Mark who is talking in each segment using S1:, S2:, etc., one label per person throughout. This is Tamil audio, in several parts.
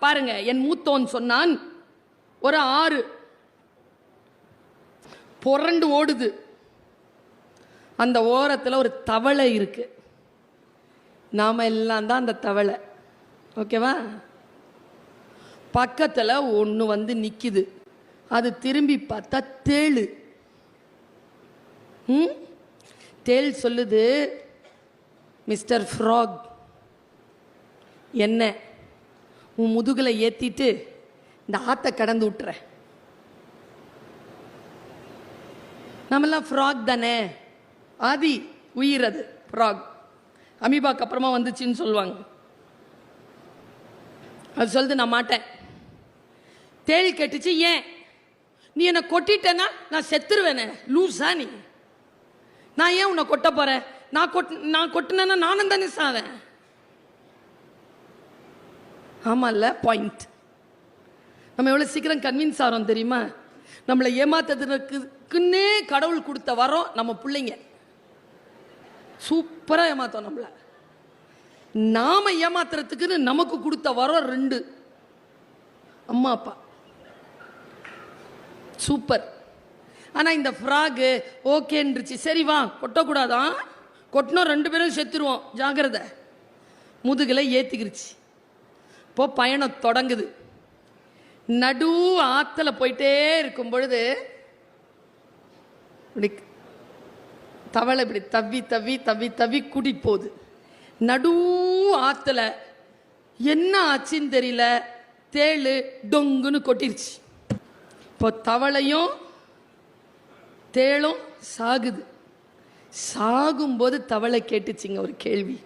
S1: பாருங்க என் மூத்தோன் சொன்னான் ஒரு ஆறு புரண்டு ஓடுது. அந்த ஓரத்தில் ஒரு தவளை இருக்கு. நாம எல்லாம் தான் அந்த தவளை. ஓகேவா? பக்கத்தில் ஒன்று வந்து நிற்கிது அது திரும்பி பார்த்தா தேளு. ம்? தேள் சொல்லுது மிஸ்டர் ஃப்ராக் என்ன உன் முதுகில் ஏற்றிட்டு இந்த ஆத்தை கடந்து விட்டுற நம்மெல்லாம் ஃப்ராக் தானே. ஆதி உயிர் அது ஃப்ராக் அமீபாக்கு அப்புறமா வந்துச்சுன்னு சொல்லுவாங்க. அது சொல்லுது நான் மாட்டேன். தேள் கேட்டுச்சு ஏன்? நீ என்னை கொட்டிட்டேன்னா நான் செத்துருவேனே. லூஸா நீ. நான் ஏன் உன்னை கொட்ட போறேன்? நான் கொட் நான் கொட்டினேன்னா நானும் தானே சாவேன். ஆமாம்ல பாயிண்ட் நம்ம எவ்வளோ சீக்கிரம் கன்வின்ஸ் ஆகிறோம் தெரியுமா? நம்மளை ஏமாத்துறதுக்குன்னே கடவுள் கொடுத்த வரோம் நம்ம பிள்ளைங்க. சூப்பராக ஏமாத்தோம் நம்மளை. நாம் ஏமாத்துறதுக்குன்னு நமக்கு கொடுத்த வரம் ரெண்டு. அம்மா அப்பா. சூப்பர். ஆனால் இந்த ஃப்ராகு ஓகேன்றுச்சு சரி வா கொட்டக்கூடாதான். கொட்டினோம் ரெண்டு பேரும் செத்துருவோம். ஜாகிரதை முதுகில் ஏற்றிக்கிருச்சு இப்போ பயணம் தொடங்குது. நடு ஆற்றுல போயிட்டே இருக்கும் பொழுது இப்படி தவளை இப்படி தவ்வி தவ்வி தவி தவி குடி போகுது. நடு ஆற்றுல என்ன ஆச்சுன்னு தெரியல. தேளு டொங்குன்னு கொட்டிருச்சு. இப்போ தவளையும் தேளும் சாகுது. சாகும்போது தவளை கேட்டுச்சிங்க ஒரு கேள்வி.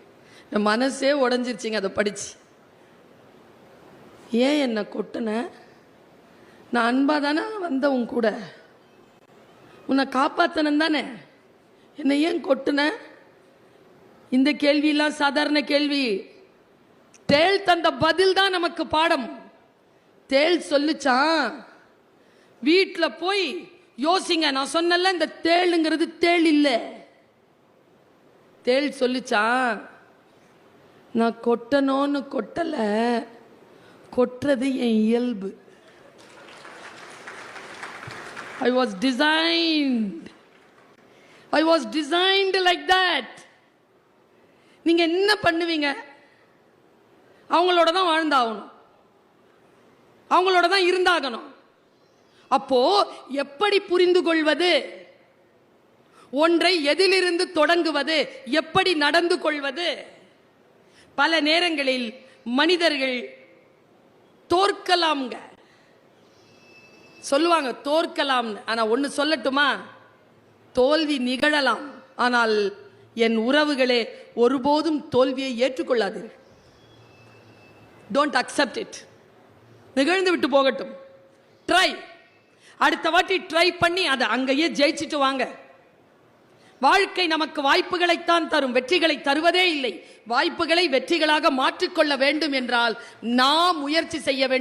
S1: மனசே உடஞ்சிருச்சிங்க அதை படித்து ஏன் என்னை கொட்டின? நான் அன்பா தானே வந்த உன் கூட? உன்னை காப்பாத்தணும் தானே? என்னை ஏன் கொட்டுன? இந்த கேள்வியெல்லாம் சாதாரண கேள்வி. தேள் தந்த பதில் தான் நமக்கு பாடம். தேள் சொல்லுச்சான் வீட்டில் போய் யோசிங்க. நான் சொன்னல இந்த தேளுங்கிறது தேள் இல்லை. தேள் சொல்லுச்சான் நான் கொட்டணும்னு கொட்டலை. கொட்டுறது என் இயல்பு. I was designed I was designed like that நீங்கள் என்ன பண்ணுவீங்க? அவங்களோட தான் வாழ்ந்தாகணும். அவங்களோட தான் இருந்தாகணும். அப்போ எப்படி புரிந்து கொள்வது? ஒன்றை எதிலிருந்து தொடங்குவது? எப்படி நடந்து கொள்வது? பல நேரங்களில் மனிதர்கள் தோற்கலாம்ங்க. சொல்லுவாங்க தோற்கலாம்னு. ஆனா ஒன்று சொல்லட்டுமா? தோல்வி நிகழலாம். ஆனால் என் உறவுகளே ஒருபோதும் தோல்வியை ஏற்றுக்கொள்ளாதீர்கள் டோன்ட் அக்செப்ட் இட் நிகழ்ந்து விட்டு போகட்டும். ட்ரை அடுத்த வாட்டி ட்ரை பண்ணி அதை அங்கேயே ஜெயிச்சுட்டு வாங்க. வாழ்க்கை நமக்கு வாய்ப்புகளைத்தான் தரும் வெற்றிகளை தருவதே இல்லை. வாய்ப்புகளை வெற்றிகளாக மாற்றிக்கொள்ள வேண்டும் என்றால் நாம் முயற்சி செய்ய வேண்டும்.